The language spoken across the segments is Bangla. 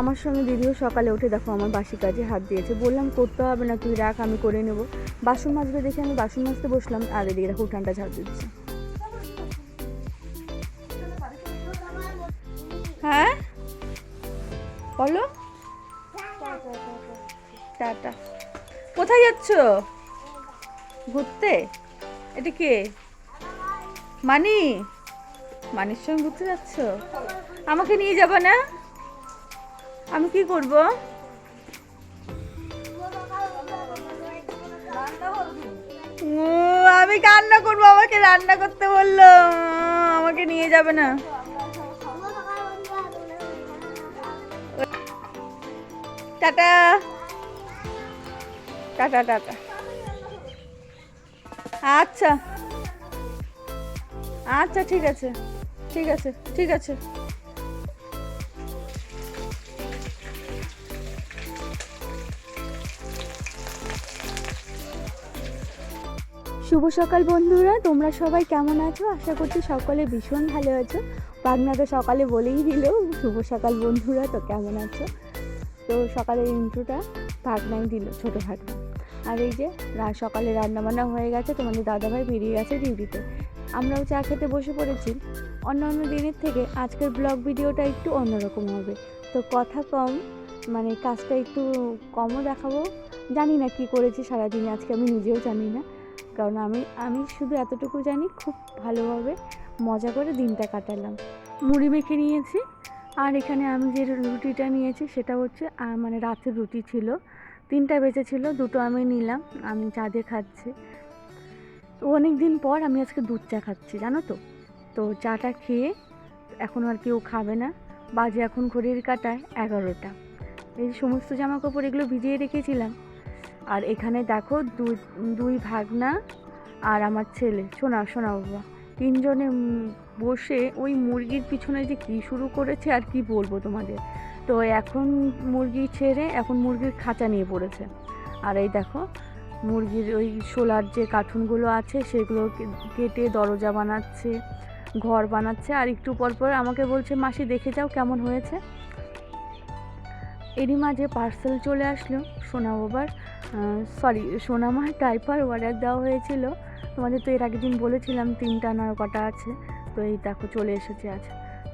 আমার সঙ্গে দিদিও সকালে উঠে দেখো আমার বাসি কাজে হাত দিয়েছে। বললাম, করতে হবে না, তুই রাখ, আমি করে নেব। বাসন মাজবে দেখে আমি বাসন মাজতে বসলাম, আর এদিকে দেখো উঠানটা ঝাড় দিচ্ছে। বলো। টাটা। কোথায় যাচ্ছ? ঘুরতে? এটা কে? মানি? মানির সঙ্গে ঘুরতে যাচ্ছ? আমাকে নিয়ে যাবে না? আমি কি করব? আমি কান্না করব, আমাকে রান্না করতে বলল। আমাকে নিয়ে যাবে না। টাটা। Tata tata. আচ্ছা। আচ্ছা ঠিক আছে। ঠিক আছে ঠিক আছে। শুভ সকাল বন্ধুরা, তোমরা সবাই কেমন আছো? আশা করছি সকলে ভীষণ ভালো আছো। বাগনা তো সকালে বলেই দিল, শুভ সকাল বন্ধুরা, তো কেমন আছো? তো সকালের ইন্ট্রোটা ভাগনাই দিল, ছোটো ভাগনা আর এই যে সকালে রান্নাবান্না হয়ে গেছে, তোমাদের দাদাভাই বেরিয়ে গেছে ডিউটিতে। আমরাও চা খেতে বসে পড়েছি। অন্য অন্য দিনের থেকে আজকের ব্লগ ভিডিওটা একটু অন্যরকম হবে। তো কথা কম মানে কাজটা একটু কমও দেখাবো। জানি না কি করেছি, সারাদিনে আজকে আমি নিজেও জানি না। কারণ আমি আমি শুধু এতটুকু জানি, খুব ভালোভাবে মজা করে দিনটা কাটালাম। মুড়ি মেখে নিয়েছি আর এখানে আমি যে রুটিটা নিয়েছি সেটা হচ্ছে মানে রাতের রুটি ছিল। তিনটা বেঁচে ছিল, দুটো আমি নিলাম, আমি চা দিয়ে খাচ্ছি। অনেক দিন পর আমি আজকে দুধ চা খাচ্ছি, জানো তো? তো চাটা খেয়ে এখন আর কেউ খাবে না। বাজে এখন ঘড়ির কাটায় এগারোটা। এই সমস্ত জামা কাপড় এগুলো ভিজিয়ে রেখেছিলাম। আর এখানে দেখো দুই দুই ভাগনা আর আমার ছেলে শোনা শোনা বাবা। তিনজনে বসে ওই মুরগির পিছনে যে কী শুরু করেছে আর কি বলব তোমাদের। তো এখন মুরগি ছেড়ে এখন মুরগির খাঁচা নিয়ে পড়েছে। আর এই দেখো, মুরগির ওই শোলার যে কার্টুনগুলো আছে সেগুলো কেটে দরজা বানাচ্ছে, ঘর বানাচ্ছে। আর একটু পর পর আমাকে বলছে, মাসি, দেখে যাও কেমন হয়েছে? এরই মাঝে পার্সেল চলে আসলো সোনা বাবার। সরি সোনামার টাইপার অর্ডার দেওয়া হয়েছিল। তোমাদের তো এর আগের দিন বলেছিলাম তিনটা না কটা আছে, তো এই দেখো চলে এসেছে আজ।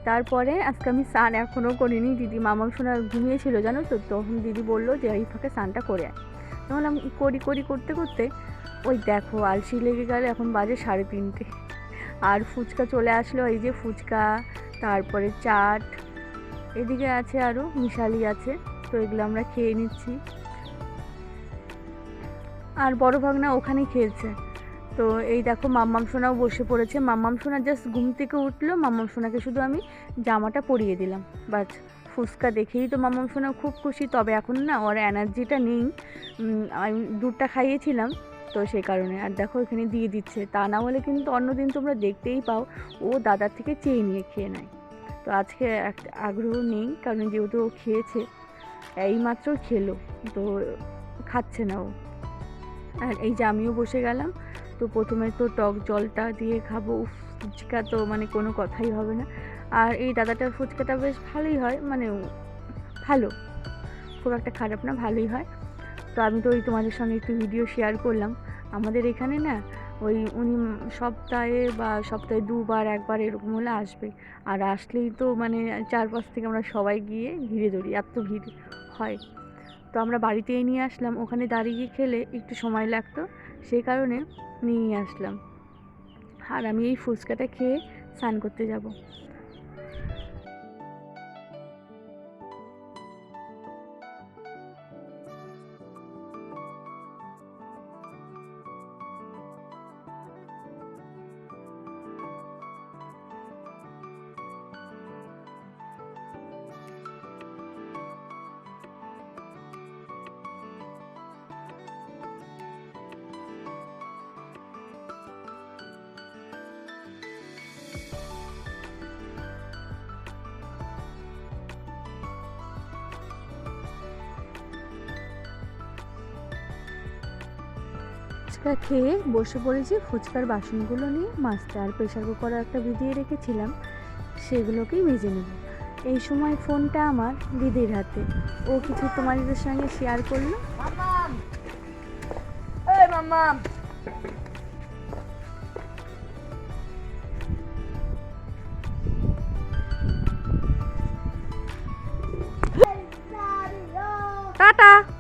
তারপরে আজকে আমি স্নান এখনও করিনি, দিদি মামা সোনা ঘুমিয়েছিল, জানো তো? তখন দিদি বলল যে, এই ফাঁকে স্নানটা করে আয়। তখন বললাম, করি করি, করতে করতে? ওই দেখো আলসি লেগে গেলে, এখন বাজে সাড়ে তিনটে। আর ফুচকা চলে আসলো, এই যে ফুচকা, তারপরে চাট, এদিকে আছে আরও মিশালি আছে, তো এগুলো আমরা খেয়ে নিচ্ছি। আর বড় ভাগনা ওখানেই খেয়েছে। তো এই দেখো মাম্মাম সোনাও বসে পড়েছে। মাম্মাম সোনা জাস্ট ঘুম থেকে উঠল, মাম্মাম সোনাকে শুধু আমি জামাটা পরিয়ে দিলাম। বাস ফুচকা দেখেই তো মাম্মাম সোনা খুব খুশি। তবে এখন না ওর এনার্জিটা নেই। আমি দুধটা খাইয়েছিলাম তো সেই কারণে। আর দেখো এখানে দিয়ে দিচ্ছে। তা না হলে কিন্তু অন্যদিন তোমরা দেখতেই পাও, ও দাদার থেকে চেয়ে নিয়ে খেয়ে নেয়। তো আজকে একটা আগ্রহ নেই, কারণ যেহেতু ও খেয়েছে, এইমাত্র খেলো। তো খাচ্ছে না ও। আর এই যে আমিও বসে গেলাম। তো প্রথমে তো টক জলটা দিয়ে খাব। উফ, ফুচকা তো মানে কোনো কথাই হবে না। আর এই দাদাটার ফুচকাটা বেশ ভালোই হয় মানে ভালো। খুব একটা খারাপ না ভালোই হয়। তো আমি তো ওই তোমাদের সঙ্গে একটু ভিডিও শেয়ার করলাম। আমাদের এখানে না ওই উনি সপ্তাহে বা সপ্তাহে দুবার একবার এরকম হলে আসবে। আর আসলেই তো মানে চারপাশ থেকে আমরা সবাই গিয়ে ঘিরে ধরি এত ভিড় হয়। তো আমরা বাড়িতেই নিয়ে আসলাম। ওখানে দাঁড়িয়ে খেলে একটু সময় লাগতো সেই কারণে নিয়ে আসলাম। আর আমি এই ফুচকাটা খেয়ে স্নান করতে যাব। ফুচকা খেয়ে বসে পড়েছি ফুচকার বাসনগুলো নিয়ে মাছটা আর প্রেশার কুকারে একটা ভিজিয়ে রেখেছিলাম সেগুলোকেই ভেজে নেব। এই সময় ফোনটা আমার দিদির হাতে। ও কিছু তোমাদের সঙ্গে শেয়ার করল? মামাম! টাটা!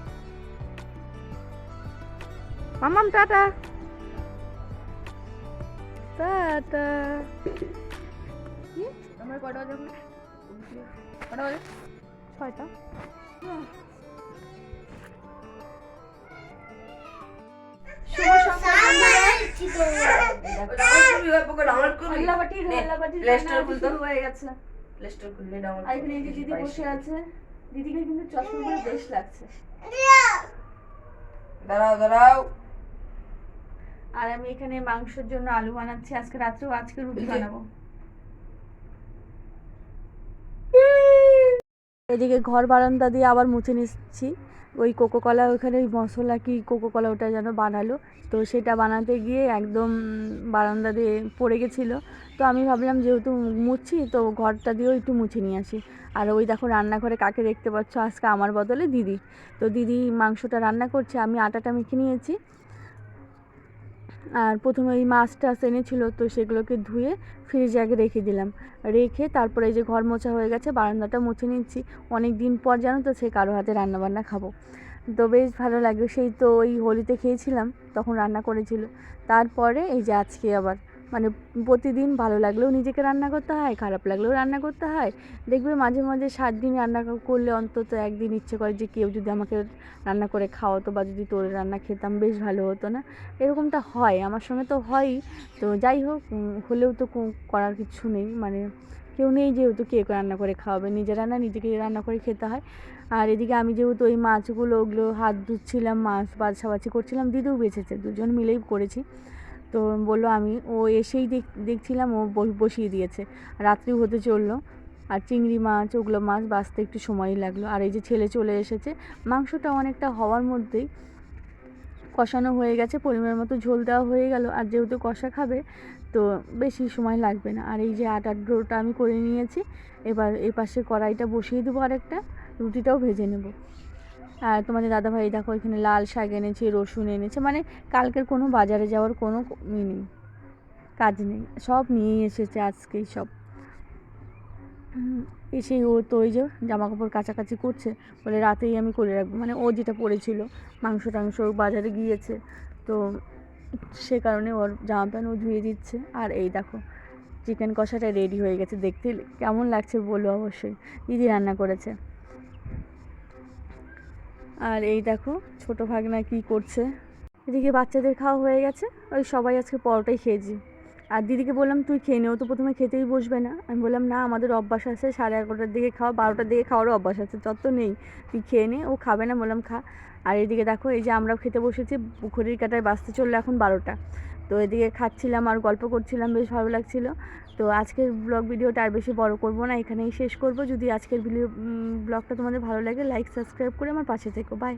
মামাম টাটা টাটা আমরা কটা বাজে? কটা বাজে ছয়টা হয়ে দিদি বসে আছে দিদিকে কিন্তু চশমা পরে বেশ লাগছে দাঁড়াও দাঁড়াও আর আমি এখানে মাংসের জন্য আলু বানাচ্ছি। আজকে রাত্রেও আজকে রুটি বানাবো। এদিকে ঘর বারান্দা দিয়ে আবার মুছে নিচ্ছি। ওই কোকো কলা ওখানে ওই মশলা কি কোকো কলা ওটা যেন বানালো। তো সেটা বানাতে গিয়ে একদম বারান্দা দিয়ে পড়ে গেছিল। তো আমি ভাবলাম যেহেতু মুছছি, তো ঘরটা দিয়েও একটু মুছে নিয়ে আসি। আর ওই দেখো রান্নাঘরে কাকে দেখতে পাচ্ছ? আজকে আমার বদলে দিদি। তো দিদি মাংসটা রান্না করছে, আমি আটাটা মেখে নিয়েছি। আর প্রথমে ওই মাছ টাছ এনেছিলো তো সেগুলোকে ধুয়ে ফ্রিজে আগে রেখে দিলাম। রেখে তারপরে এই যে ঘর মোছা হয়ে গেছে, বারান্দাটা মুছে নিচ্ছি। অনেক দিন পর জানো তো সে কারও হাতে রান্নাবান্না খাব। তো বেশ ভালো লাগে সেই তো ওই হোলিতে খেয়েছিলাম, তখন রান্না করেছিল। তারপরে এই যে আজকে আবার মানে প্রতিদিন ভালো লাগলেও নিজেকে রান্না করতে হয়, খারাপ লাগলেও রান্না করতে হয়। দেখবে মাঝে মাঝে সাত দিন রান্না করলে অন্তত একদিন ইচ্ছে করে যে কেউ যদি আমাকে রান্না করে খাওয়াতো বা যদি তোর রান্না খেতাম বেশ ভালো হতো না। এরকমটা হয়, আমার সঙ্গে তো হয়ই। তো যাই হোক হলেও তো করার কিছু নেই। মানে কেউ নেই যেহেতু, কে রান্না করে খাওয়াবে? নিজে রান্না নিজেকে রান্না করে খেতে হয়। আর এদিকে আমি যেহেতু ওই মাছগুলো, ওগুলো হাত ধুচ্ছিলাম, মাছ বাছাবাছি করছিলাম, দিদিও বেঁচেছে, দুজন মিলেই করেছি। তো বলল আমি, ও এসেই দেখ, দেখছিলাম ও বসিয়ে দিয়েছে। রাত্রি হতে চলল, আর চিংড়ি মাছ, ওগুলো মাছ বাঁচতে একটু সময় লাগল। আর এই যে ছেলে চলে এসেছে, মাংসটা অনেকটা হওয়ার মধ্যেই কষানো হয়ে গেছে, পরিমাণ মতো ঝোল দেওয়া হয়ে গেল। আর যেহেতু কষা খাবে, তো বেশি সময় লাগবে না। আর এই যে আটার ডোটা আমি করে নিয়েছি, এবার এই পাশে কড়াইটা বসিয়ে দেবো আরেকটা, রুটিটাও ভেজে নেব। আর তোমাদের দাদাভাই দেখো এখানে লাল শাক এনেছে, রসুন এনেছে মানে কালকের কোনো বাজারে যাওয়ার কোনো ই নেই, কাজ নেই, সব নিয়েই এসেছে আজকেই সব। এসেই ও তো ওই যে জামা কাপড় কাছাকাছি করছে, বলে রাতেই আমি করে রাখব মানে ও যেটা পড়েছিল, মাংস টাংস বাজারে গিয়েছে, তো সে কারণে ওর জামা প্যান্ট ও ধুয়ে দিচ্ছে, আর এই দেখো চিকেন কষাটা রেডি হয়ে গেছে, দেখতে কেমন লাগছে বলো অবশ্যই, দিদি রান্না করেছে। আর এই দেখো, ছোট ভাগনা কি করছে। এদিকে বাচ্চাদের খাওয়া হয়ে গেছে, ওই সবাই আজকে পরোটাই খেয়েছি আর দিদিকে বললাম, তুই খেয়ে নেও তো প্রথমে খেতেই বসবে না। আমি বললাম, না, আমাদের অভ্যাস আছে, সাড়ে এগারোটার দিকে খাওয়া, বারোটার দিকে খাওয়ারও অভ্যাস আছে, তত নেই। তুই খেয়ে নে, ও খাবে না, বললাম, খা। আর এদিকে দেখো, এই যে আমরাও খেতে বসেছি পুকুরির কাটায় বাঁচতে চলল এখন বারোটা। তো এদিকে খাচ্ছিলাম আর গল্প করছিলাম, বেশ ভালো লাগছিল। তো আজকের ব্লগ ভিডিওটা আর বেশি বড় করব না, এখানেই শেষ করব। যদি আজকের ভিডিও ব্লগটা তোমাদের ভালো লাগে লাইক সাবস্ক্রাইব করে আমার পাশে থেকো। বাই